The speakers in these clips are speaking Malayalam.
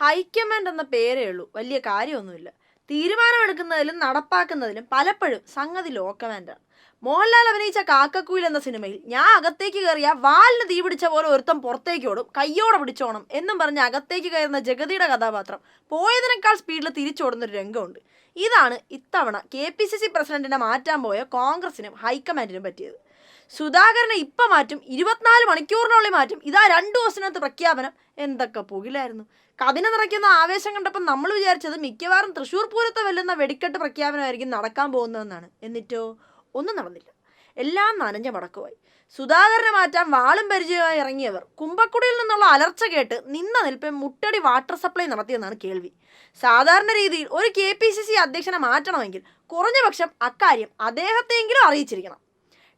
ഹൈക്കമാൻഡ് എന്ന പേരേ ഉള്ളൂ. വലിയ കാര്യമൊന്നുമില്ല. തീരുമാനമെടുക്കുന്നതിലും നടപ്പാക്കുന്നതിലും പലപ്പോഴും സംഗതി ലോ കമാൻഡാണ് മോഹൻലാൽ അഭിനയിച്ച കാക്കക്കുയിൽ എന്ന സിനിമയിൽ ഞാൻ അകത്തേക്ക് കയറിയ വാലിന് തീ പിടിച്ച പോലെ ഒരുത്തം പുറത്തേക്കോടും കയ്യോടെ പിടിച്ചോണം എന്നും പറഞ്ഞ് അകത്തേക്ക് കയറുന്ന ജഗതിയുടെ കഥാപാത്രം പോയതിനേക്കാൾ സ്പീഡിൽ തിരിച്ചോടുന്ന ഒരു രംഗമുണ്ട്. ഇതാണ് ഇത്തവണ കെ പി സി സി പ്രസിഡന്റിനെ മാറ്റാൻ പോയ കോൺഗ്രസിനും ഹൈക്കമാൻഡിനും പറ്റിയത്. സുധാകരനെ ഇപ്പം മാറ്റും ഇരുപത്തിനാല് മണിക്കൂറിനുള്ളിൽ മാറ്റും. ഇതാ രണ്ടു ദിവസത്തിനകത്ത് പ്രഖ്യാപനം. എന്തൊക്കെ പുകിലായിരുന്നു. കതിന നിറയ്ക്കുന്ന ആവേശം കണ്ടപ്പോൾ നമ്മൾ വിചാരിച്ചത് മിക്കവാറും തൃശ്ശൂർ പൂരത്തെ വെല്ലുന്ന വെടിക്കെട്ട് പ്രഖ്യാപനമായിരിക്കും നടക്കാൻ പോകുന്നതെന്നാണ്. എന്നിട്ടോ? ഒന്നും നടന്നില്ല. എല്ലാം നനഞ്ഞ മടക്കുമായി സുധാകരനെ മാറ്റാൻ വാളും പരിചയമായി ഇറങ്ങിയവർ കുമ്പക്കുടിയിൽ നിന്നുള്ള അലർച്ച കേട്ട് നിന്ന നിൽപ്പെ മുട്ടടി വാട്ടർ സപ്ലൈ നടത്തിയെന്നാണ് കേൾവി. സാധാരണ രീതിയിൽ ഒരു കെ പി സി സി അധ്യക്ഷനെ മാറ്റണമെങ്കിൽ കുറഞ്ഞപക്ഷം അക്കാര്യം അദ്ദേഹത്തെയെങ്കിലും അറിയിച്ചിരിക്കണം.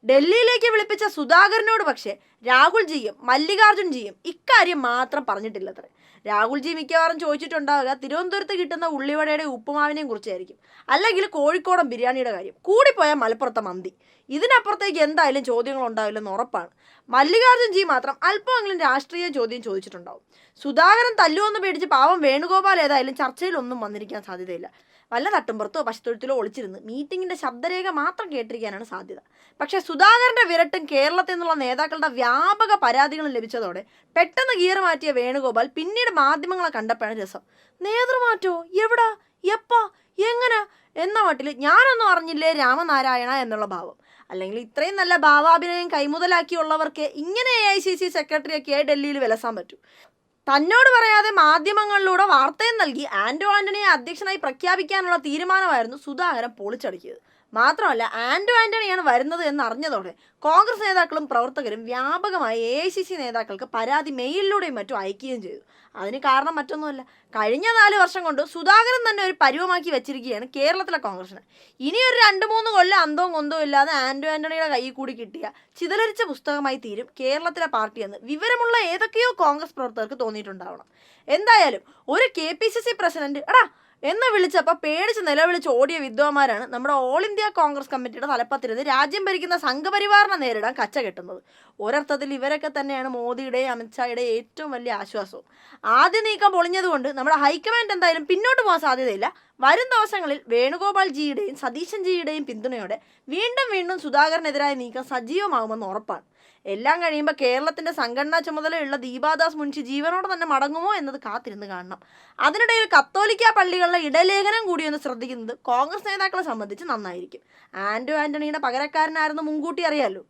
ഡൽഹിയിലേക്ക് വിളിപ്പിച്ച സുധാകരനോട് പക്ഷേ രാഹുൽ ജിയും രാഹുൽജിയും മല്ലികാർജുൻജിയും ഇക്കാര്യം മാത്രം പറഞ്ഞിട്ടില്ലത്രേ. രാഹുൽജി മിക്കവാറും ചോദിച്ചിട്ടുണ്ടാവുക തിരുവനന്തപുരത്ത് കിട്ടുന്ന ഉള്ളിവടയുടെ ഉപ്പുമാവിനെയും കുറിച്ചായിരിക്കും. അല്ലെങ്കിൽ കോഴിക്കോടൻ ബിരിയാണിയുടെ കാര്യം. കൂടിപ്പോയാൽ മലപ്പുറത്തെ മന്തി. ഇതിനപ്പുറത്തേക്ക് എന്തായാലും ചോദ്യങ്ങൾ ഉണ്ടാവില്ലെന്ന് ഉറപ്പാണ്. മല്ലികാർജുൻ ജി മാത്രം അല്പമെങ്കിലും രാഷ്ട്രീയ ചോദ്യം ചോദിച്ചിട്ടുണ്ടാവും. സുധാകരൻ തല്ലുവെന്ന് പേടിച്ച് പാവം വേണുഗോപാൽ ഏതായാലും ചർച്ചയിലൊന്നും വന്നിരിക്കാൻ സാധ്യതയില്ല. വല്ല തട്ടുംപുറത്തോ പശുത്തൊഴുത്തിലോ ഒളിച്ചിരുന്ന് മീറ്റിംഗിന്റെ ശബ്ദരേഖ മാത്രം കേട്ടിരിക്കാനാണ് സാധ്യത. പക്ഷേ സുധാകരന്റെ വിരട്ടും കേരളത്തിൽ നിന്നുള്ള നേതാക്കളുടെ വ്യാപക പരാതികളും ലഭിച്ചതോടെ പെട്ടെന്ന് ഗിയർ മാറ്റിയ വേണുഗോപാൽ പിന്നീട് മാധ്യമങ്ങളെ കണ്ടപ്പോഴാണ് രസം. നേതൃമാറ്റോ? എവിടാ? എപ്പാ? എങ്ങനെ? എന്ന മട്ടിൽ ഞാനൊന്നും അറിഞ്ഞില്ലേ രാമനാരായണ എന്നുള്ള ഭാവം. അല്ലെങ്കിൽ ഇത്രയും നല്ല ഭാവാഭിനയം കൈമുതലാക്കിയുള്ളവർക്ക് ഇങ്ങനെ എ ഐ സി സി സെക്രട്ടറിയൊക്കെയായി ഡൽഹിയിൽ വിലസാൻ പറ്റൂ. തന്നോട് പറയാതെ മാധ്യമങ്ങളിലൂടെ വാർത്തയും നൽകി ആന്റോ ആന്റണിയെ അധ്യക്ഷനായി പ്രഖ്യാപിക്കാനുള്ള തീരുമാനമായിരുന്നു സുധാകരൻ പൊളിച്ചടക്കിയത്. മാത്രമല്ല ആൻഡോ ആന്റണിയാണ് വരുന്നത് എന്ന് അറിഞ്ഞതോടെ കോൺഗ്രസ് നേതാക്കളും പ്രവർത്തകരും വ്യാപകമായി എ ഐ സി സി നേതാക്കൾക്ക് പരാതി മെയിലിലൂടെയും മറ്റും അയക്കുകയും ചെയ്തു. അതിന് കാരണം മറ്റൊന്നുമല്ല. കഴിഞ്ഞ നാല് വർഷം കൊണ്ട് സുധാകരൻ തന്നെ ഒരു പരുവമാക്കി വെച്ചിരിക്കുകയാണ് കേരളത്തിലെ കോൺഗ്രസിന് ഇനി ഒരു രണ്ട് മൂന്ന് കൊല്ലം അന്തവും കൊന്തവും ഇല്ലാതെ ആൻഡോ ആന്റണിയുടെ കയ്യിൽ കൂടി കിട്ടിയ ചിതലരിച്ച പുസ്തകമായി തീരും കേരളത്തിലെ പാർട്ടിയെന്ന് വിവരമുള്ള ഏതൊക്കെയോ കോൺഗ്രസ് പ്രവർത്തകർക്ക് തോന്നിയിട്ടുണ്ടാവണം. എന്തായാലും ഒരു K P C C president എടാ എന്ന് വിളിച്ചപ്പോൾ പേടിച്ച് നിലവിളിച്ച് ഓടിയ വിദ്വാന്മാരാണ് നമ്മുടെ ഓൾ ഇന്ത്യ കോൺഗ്രസ് കമ്മിറ്റിയുടെ തലപ്പത്തിരുന്ന് രാജ്യം ഭരിക്കുന്ന സംഘപരിവാറിനെ നേരിടാൻ കച്ച കെട്ടുന്നത്. ഒരർത്ഥത്തിൽ ഇവരൊക്കെ തന്നെയാണ് മോദിയുടെയും അമിത്ഷായുടെയും ഏറ്റവും വലിയ ആശ്വാസവും. ആദ്യ നീക്കം പൊളിഞ്ഞതുകൊണ്ട് നമ്മുടെ ഹൈക്കമാൻഡ് എന്തായാലും പിന്നോട്ട് പോകാൻ സാധ്യതയില്ല. വരും ദിവസങ്ങളിൽ വേണുഗോപാൽ ജിയുടെയും സതീശൻ ജിയുടെയും പിന്തുണയോടെ വീണ്ടും വീണ്ടും സുധാകരനെതിരായ നീക്കം സജീവമാകുമെന്ന് ഉറപ്പാണ്. എല്ലാം കഴിയുമ്പോൾ കേരളത്തിന്റെ സംഘടനാ ചുമതലയുള്ള ദീപാദാസ് മുൻഷി ജീവനോടെ തന്നെ മടങ്ങുമോ എന്നത് കാത്തിരുന്ന് കാണണം. അതിനിടയിൽ കത്തോലിക്ക പള്ളികളിലെ ഇടലേഖനം കൂടി ഒന്ന് ശ്രദ്ധിക്കുന്നത് കോൺഗ്രസ് നേതാക്കളെ സംബന്ധിച്ച് നന്നായിരിക്കും. ആന്റോ ആന്റണിയുടെ പകരക്കാരനായിരുന്നു മുൻകൂട്ടി അറിയാലോ?